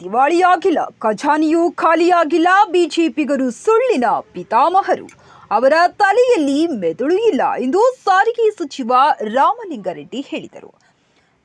ದಿವಾಳಿಯಾಗಿಲ್ಲ. ಖಜಾನೆಯೂ ಖಾಲಿಯಾಗಿಲ್ಲ. ಬಿಜೆಪಿಗರು ಸುಳ್ಳಿನ ಪಿತಾಮಹರು. ಅವರ ತಲೆಯಲ್ಲಿ ಮೆದುಳು ಇಲ್ಲ ಎಂದು ಸಾರಿಗೆ ಸಚಿವ ರಾಮಲಿಂಗಾರೆಡ್ಡಿ ಹೇಳಿದರು.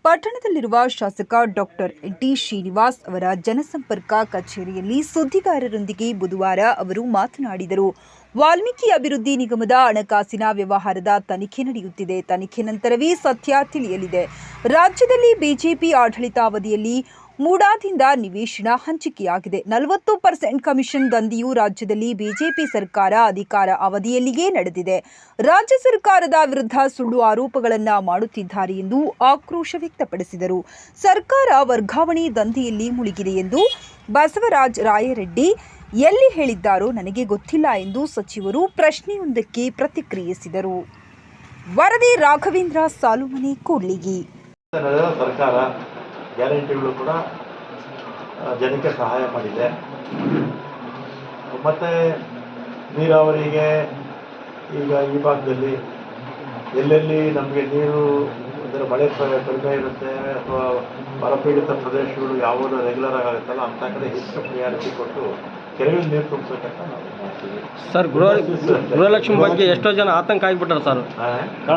ಪಟ್ಟಣದಲ್ಲಿರುವ ಶಾಸಕ ಡಾಕ್ಟರ್ ಟಿ. ಶ್ರೀನಿವಾಸ್ ಅವರ ಜನಸಂಪರ್ಕ ಕಚೇರಿಯಲ್ಲಿ ಸುದ್ದಿಗಾರರೊಂದಿಗೆ ಬುಧವಾರ ಅವರು ಮಾತನಾಡಿದರು. ವಾಲ್ಮೀಕಿ ಅಭಿವೃದ್ಧಿ ನಿಗಮದ ಹಣಕಾಸಿನ ವ್ಯವಹಾರದ ತನಿಖೆ ನಡೆಯುತ್ತಿದೆ. ತನಿಖೆ ನಂತರವೇ ಸತ್ಯ ತಿಳಿಯಲಿದೆ. ರಾಜ್ಯದಲ್ಲಿ ಬಿಜೆಪಿ ಆಡಳಿತಾವಧಿಯಲ್ಲಿ ಮೂಡಾದಿಂದ ನಿವೇಶನ ಹಂಚಿಕೆಯಾಗಿದೆ. ನಲವತ್ತು ಪರ್ಸೆಂಟ್ ಕಮಿಷನ್ ದಂಧಿಯು ರಾಜ್ಯದಲ್ಲಿ ಬಿಜೆಪಿ ಸರ್ಕಾರ ಅಧಿಕಾರ ಅವಧಿಯಲ್ಲಿಯೇ ನಡೆದಿದೆ. ರಾಜ್ಯ ಸರ್ಕಾರದ ವಿರುದ್ಧ ಸುಳ್ಳು ಆರೋಪಗಳನ್ನು ಮಾಡುತ್ತಿದ್ದಾರೆ ಎಂದು ಆಕ್ರೋಶ ವ್ಯಕ್ತಪಡಿಸಿದರು. ಸರ್ಕಾರ ವರ್ಗಾವಣೆ ದಂಧೆಯಲ್ಲಿ ಮುಳುಗಿದೆ ಎಂದು ಬಸವರಾಜ ರಾಯರೆಡ್ಡಿ ಎಲ್ಲಿ ಹೇಳಿದ್ದಾರೋ ನನಗೆ ಗೊತ್ತಿಲ್ಲ ಎಂದು ಸಚಿವರು ಪ್ರಶ್ನೆಯೊಂದಕ್ಕೆ ಪ್ರತಿಕ್ರಿಯಿಸಿದರು. ವರದಿ ರಾಘವೇಂದ್ರ ಸಾಲುಮನೆ ಕೂಡ್ಲಿಗಿ. ಸರ್ಕಾರ ಗ್ಯಾರಂಟಿಗಳು ಕೂಡ ಜನಕ್ಕೆ ಸಹಾಯ ಮಾಡಿದೆ. ಮತ್ತು ನೀರಾವರಿಗೆ ಈಗ ಈ ಭಾಗದಲ್ಲಿ ಎಲ್ಲೆಲ್ಲಿ ನಮಗೆ ನೀರು, ಅಂದರೆ ಮಳೆ ಕಡಿಮೆ ಇರುತ್ತೆ ಅಥವಾ ಬರಪೀಡಿತ ಪ್ರದೇಶಗಳು ಯಾವುದು ರೆಗ್ಯುಲರ್ ಆಗುತ್ತಲ್ಲ, ಅಂಥ ಕಡೆ ಹೆಚ್ಚು ಪ್ರಿಯಾರಿಟಿ ಕೊಟ್ಟು ಕೆರೆಗಳು ನೀರು ತುಂಬಿಸೋಕ್ಕಂತ ನಾವು ಮಾಡ್ತೀವಿ. ಸರ್ ಗೃಹ ಗೃಹಲಕ್ಷ್ಮಿ ಬಗ್ಗೆ ಎಷ್ಟೋ ಜನ ಆತಂಕ ಆಗಿಬಿಟ್ಟಾರೆ ಸರ್.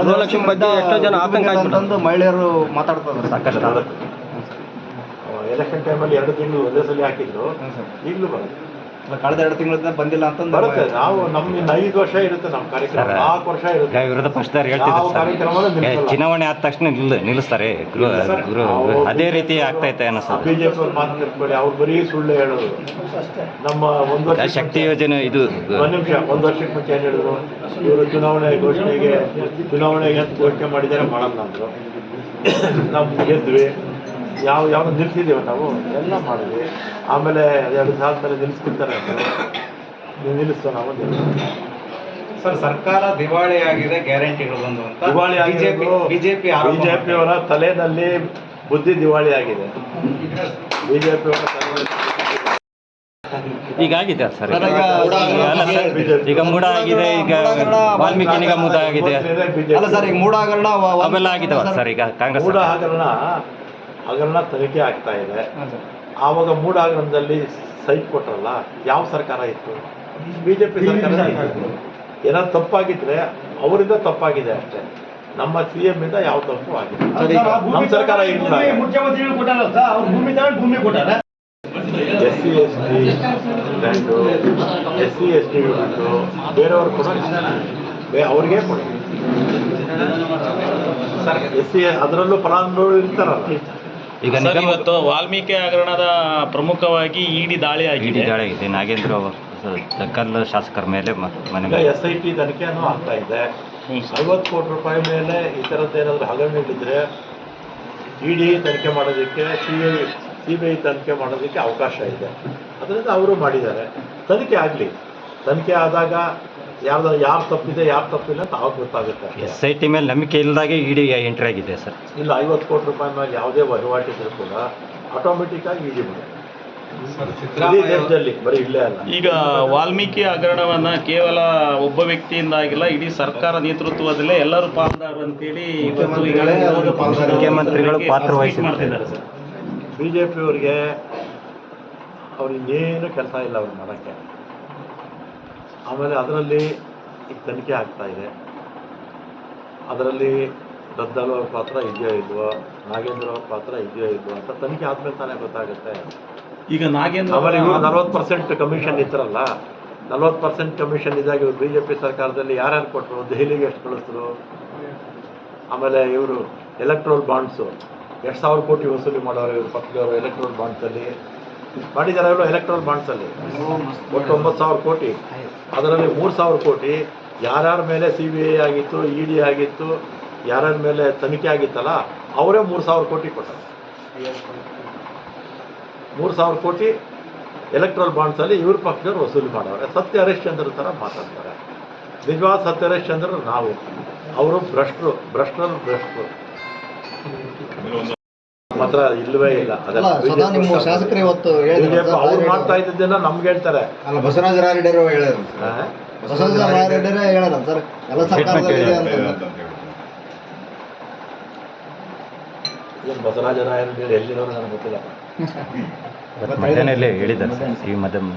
ಗೃಹಲಕ್ಷ್ಮಿ ಬಗ್ಗೆ ಎಷ್ಟೋ ಜನ ಆತಂಕ ಆಗಿಬಿಟ್ಟಾರೆ. ಅಂತಂದು ಮಹಿಳೆಯರು ಮಾತಾಡ್ತಾರೆ ಸಾಕಷ್ಟು ಎಲೆಕ್ಷನ್ ಟೈಮಲ್ಲಿ ಎರಡು ತಿಂಗಳು ಒಂದೇ ಸಲ ಹಾಕಿದ್ರು. ಈಗಲೂ ಬರುತ್ತೆ ಕಳೆದ ಎರಡು ತಿಂಗಳಿಂದ ಬಂದಿಲ್ಲ ಅಂತಂದು ಬರುತ್ತೆ. ನಾವು ನಮ್ಮ ಇನ್ನು ಐದು ವರ್ಷ ಇರುತ್ತೆ ನಮ್ಮ ಕಾರ್ಯಕ್ರಮ. ನಾಲ್ಕು ವರ್ಷ ಇರುತ್ತೆ. ವಿರೋಧ ಪಕ್ಷದವ್ರು ಹೇಳ್ತಿದ್ರು ಯಾವ ಸರ್. ಕಾರ್ಯಕ್ರಮನೂ ನಿಲ್ಲಿಸಲ್ಲ. ಚುನಾವಣೆ ಆದ ತಕ್ಷಣ ನಿಲ್ ನಿಲ್ಲಿಸ್ತಾರೆ. ಗೃಹ ಗೃಹ ಅದೇ ರೀತಿ ಆಗ್ತಾ ಐತೆ ಅನಿಸ್ತದೆ ಬಿಜೆಪಿ ಅವ್ರು ಮಾತು ತಿಳ್ಕೊಳ್ಳಿ ಅವ್ರು ಬರೀ ಸುಳ್ಳು ಹೇಳೋದು. ನಮ್ಮ ಒಂದು ವರ್ಷ ಶಕ್ತಿ ಯೋಜನೆ ಇದು. ಒಂದು ನಿಮಿಷ ಒಂದು ವರ್ಷಕ್ಕೆ ಮುಂಚೆ ಏನು ಹೇಳಿದ್ರು? ಇವರು ಚುನಾವಣೆ ಘೋಷಣೆಗೆ ಚುನಾವಣೆಗೆ ಅಂತ ಘೋಷಣೆ ಮಾಡಿದ್ದಾರೆ ಮಾಡಲ್ಲ ಅಂದ್ರು. ನಾವು ಗೆದ್ವಿ. ಯಾವ ಯಾವ ನಿಲ್ಸಿದ್ದೀವಿ ನಾವು? ಎಲ್ಲ ಮಾಡಿದ್ವಿ. ಆಮೇಲೆ ಎರಡು ಸಾವಿರದ ಮೇಲೆ ನಿಲ್ಲಿಸ್ತಿರ್ತಾರೆ ನಿಲ್ಲಿಸ್ತ ನೀವು ನಿಲ್ಲಿಸ್ತೋ ನಾವು ಸರ್ ಸರ್ಕಾರ ದಿವಾಳಿ ಆಗಿದೆ ಗ್ಯಾರಂಟಿಗಳು ಬಂದು ಅಂತ. ದಿವಾಳಿ ಬಿಜೆಪಿ ಬಿಜೆಪಿ ಬಿಜೆಪಿ ಅವರ ತಲೆನಲ್ಲಿ ಬುದ್ಧಿ ದಿವಾಳಿ ಆಗಿದೆ. ಬಿಜೆಪಿ ಅವರ ತಲೆಯಲ್ಲಿ ಈಗ ಆಗಿದೆ ಸರ್. ಈಗ. ಮೂಡ ಆಗಿದೆ. ಈಗ ವಾಲ್ಮೀಕಿ ನಿಗಮದ ಆಗಿದೆ. ಅಲ್ಲ ಸರ್ ಈಗ ಮೂಡ ಹಗರಣ ಅವೆಲ್ಲ ಆಗಿದಾವ ಸರ್. ಈಗ ಕಾಂಗ್ರೆಸ್ ಮೂಡ. ಹಗರಣ ಹಗರಣ ತನಿಖೆ ಆಗ್ತಾ ಇದೆ. ಆವಾಗ ಮೂಡ ಹಗರಣದಲ್ಲಿ ಸೈಟ್ ಕೊಟ್ರಲ್ಲ ಯಾವ ಸರ್ಕಾರ ಇತ್ತು? ಬಿಜೆಪಿ ಸರ್ಕಾರ ಇತ್ತು. ಏನಾದ್ರು ತಪ್ಪಾಗಿದ್ರೆ ಅವರಿಂದ ತಪ್ಪಾಗಿದೆ ಅಷ್ಟೇ. ನಮ್ಮ ಸಿ ಎಂ ಇಂದ ಯಾವ ತಪ್ಪು ಆಗಿದೆ ನಮ್ಮ ಸರ್ಕಾರ S C S T land S C S T ಬಿಟ್ಟು ಬೇರೆಯವ್ರು ಕೂಡ ಅವ್ರಿಗೆ ಕೊಡಿ ಎಸ್ ಸಿ ಅದರಲ್ಲೂ ಫಲಾನುಭವಿಗಳು ಇರ್ತಾರಲ್ಲ. ಈಗ ನಿಗಮ ಇವತ್ತು ವಾಲ್ಮೀಕಿ ಹಗರಣದ ಪ್ರಮುಖವಾಗಿ ಇಡಿ ದಾಳಿ ಇಡೀ ಆಗಿದೆ ದಾಳಿ ಆಗಿದೆ. ನಾಗೇಂದ್ರ ದಕ್ಕಲ್ ಶಾಸಕರ ಮೇಲೆ ಮ- ಮನೆ ಈಗ ಎಸ್ ಐ ಪಿ ತನಿಖೆನೂ ಆಗ್ತಾ ಇದೆ. ಐವತ್ತು ಕೋಟಿ ರೂಪಾಯಿ ಮೇಲೆ ಈ ಥರದ್ದು ಏನಾದರೂ ಹಗರಣ ಇಟ್ಟಿದ್ರೆ ಇಡಿ ತನಿಖೆ ಮಾಡೋದಕ್ಕೆ C I C B I ತನಿಖೆ ಮಾಡೋದಕ್ಕೆ ಅವಕಾಶ ಇದೆ. ಅದರಿಂದ ಅವರು ಮಾಡಿದ್ದಾರೆ. ತನಿಖೆ ಆಗಲಿ. ತನಿಖೆ ಆದಾಗ ಯಾರ್ದು ಯಾರು ತಪ್ಪಿದೆ ಯಾರು ತಪ್ಪಿಲ್ಲ ಅಂತ ಅವಾಗ ಗೊತ್ತಾಗುತ್ತೆ. ಎಸ್ ಐ ಟಿ ಮೇಲೆ ನಂಬಿಕೆ ಇಲ್ಲದಾಗೆ ಇಡಿ ಎಂಟ್ರಿ ಆಗಿದೆ ಸರ್. ಇಲ್ಲ ಐವತ್ತು ಕೋಟಿ ರೂಪಾಯಿ ಮೇಲೆ ಯಾವುದೇ ವಹಿವಾಟಿದ್ರು ಕೂಡ ಆಟೋಮೆಟಿಕ್ ಆಗಿ ಇಡಿ ಬಿಡುತ್ತೆ ಇಡೀ ದೇಶದಲ್ಲಿ ಬರೀ ಇಲ್ಲೇ ಅಲ್ಲ. ಈಗ ವಾಲ್ಮೀಕಿ ಹಗರಣವನ್ನ ಕೇವಲ ಒಬ್ಬ ವ್ಯಕ್ತಿಯಿಂದ ಆಗಿಲ್ಲ ಇಡೀ ಸರ್ಕಾರ ನೇತೃತ್ವದಲ್ಲೇ ಎಲ್ಲರೂ ಪಾಲ್ದಾರರು ಅಂತೇಳಿ ಇವತ್ತು ಮುಖ್ಯಮಂತ್ರಿಗಳು ಪಾತ್ರ ಮಾಡ್ತಿದ್ದಾರೆ ಸರ್. ಬಿ ಜೆ ಪಿಯವರಿಗೆ ಅವ್ರಿಗೇನು ಕೆಲಸ ಇಲ್ಲ ಅವ್ರ ಮಾಡೋಕ್ಕೆ ಆಮೇಲೆ ಅದರಲ್ಲಿ ಈಗ ತನಿಖೆ ಆಗ್ತಾ ಇದೆ. ಅದರಲ್ಲಿ ದದ್ದಲು ಅವ್ರ ಪಾತ್ರ ಇದೆಯೋ ಇಲ್ವೋ ನಾಗೇಂದ್ರ ಅವ್ರ ಪಾತ್ರ ಇದೆಯೋ ಇಲ್ವೋ ಅಂತ ತನಿಖೆ ಆದ್ಮೇಲೆ ತಾನೇ ಗೊತ್ತಾಗುತ್ತೆ. ಈಗ ನಾಗೇಂದ್ರ ಆಮೇಲೆ ಅವರ- ಇವರು ನಲ್ವತ್ತು ಪರ್ಸೆಂಟ್ ಕಮಿಷನ್ ಇತ್ತರಲ್ಲ ನಲ್ವತ್ತು ಪರ್ಸೆಂಟ್ ಕಮಿಷನ್ ಇದಾಗಿ ಇವರು ಬಿ ಜೆ ಪಿ ಸರ್ಕಾರದಲ್ಲಿ ಯಾರ್ಯಾರು ಕೊಟ್ಟರು ದೆಹಲಿಗೆ ಎಷ್ಟು ಕಳಿಸಿದ್ರು? ಆಮೇಲೆ ಇವರು ಎಲೆಕ್ಟ್ರೋಲ್ ಬಾಂಡ್ಸು ಎಷ್ಟು ಸಾವಿರ ಕೋಟಿ ವಸೂಲಿ ಮಾಡೋರು ಇವರು ಪಕ್ಷದವರು ಎಲೆಕ್ಟ್ರೋಲ್ ಬಾಂಡ್ಸಲ್ಲಿ ಮಾಡಿದ್ದಾರೆ ಇವರು ಎಲೆಕ್ಟ್ರೋಲ್ ಬಾಂಡ್ಸಲ್ಲಿ ಒಟ್ಟು ಒಂಬತ್ತು ಸಾವಿರ ಕೋಟಿ. ಅದರಲ್ಲಿ ಮೂರು ಸಾವಿರ ಕೋಟಿ, ಯಾರ್ಯಾರ ಮೇಲೆ ಸಿ ಬಿ ಐ ಆಗಿತ್ತು ಇ ಡಿ ಆಗಿತ್ತು, ಯಾರ್ಯಾರ ಮೇಲೆ ತನಿಖೆ ಆಗಿತ್ತಲ್ಲ, ಅವರೇ ಮೂರು ಸಾವಿರ ಕೋಟಿ ಕೊಟ್ಟರು. ಮೂರು ಸಾವಿರ ಕೋಟಿ ಎಲೆಕ್ಟ್ರಲ್ ಬಾಂಡ್ಸಲ್ಲಿ ಇವ್ರ ಪಕ್ಷದವ್ರು ವಸೂಲಿ ಮಾಡೋರೆ ಸತ್ಯ ಹರಿಶ್ಚಂದ್ರ ಥರ ಮಾತಾಡ್ತಾರೆ. ನಿಜವಾದ ಸತ್ಯ ಹರಿಶ್ಚಂದ್ರ ನಾವು. ಅವರು ಭ್ರಷ್ಟರು, ಭ್ರಷ್ಟರಲ್ಲಿ ಭ್ರಷ್ಟರು. ನಮ್ಮ ಹತ್ರ ಇಲ್ಲವೇ ಇಲ್ಲ ಸದಾ ನಿಮ್ಮ ಶಾಸಕರು ಇವತ್ತು ಹೇಳಿದ್ರು. ಅವ್ರು ಮಾಡ್ತಾ ಇದ್ದದ್ದನ್ನ ನಮ್ಗೆ ಹೇಳ್ತಾರೆ. ಅಲ್ಲ ಬಸವರಾಜ ಹೇಳಿದ್ರು? ಬಸವರಾಜ ಹೇಳಲ್ಲ ಸರ್ ಎಲ್ಲ ಸರ್ಕಾರದಲ್ಲಿ ಅಂತ ಬಸವರಾಜ ಎಲ್ಲಿರೋರು ನನಗೆ ಗೊತ್ತಿಲ್ಲ. ಮಧ್ಯಾಹ್ನ ಹೇಳಿದ್ದಾರೆ ಸರ್. ಈ ಮಧ್ಯಾಹ್ನ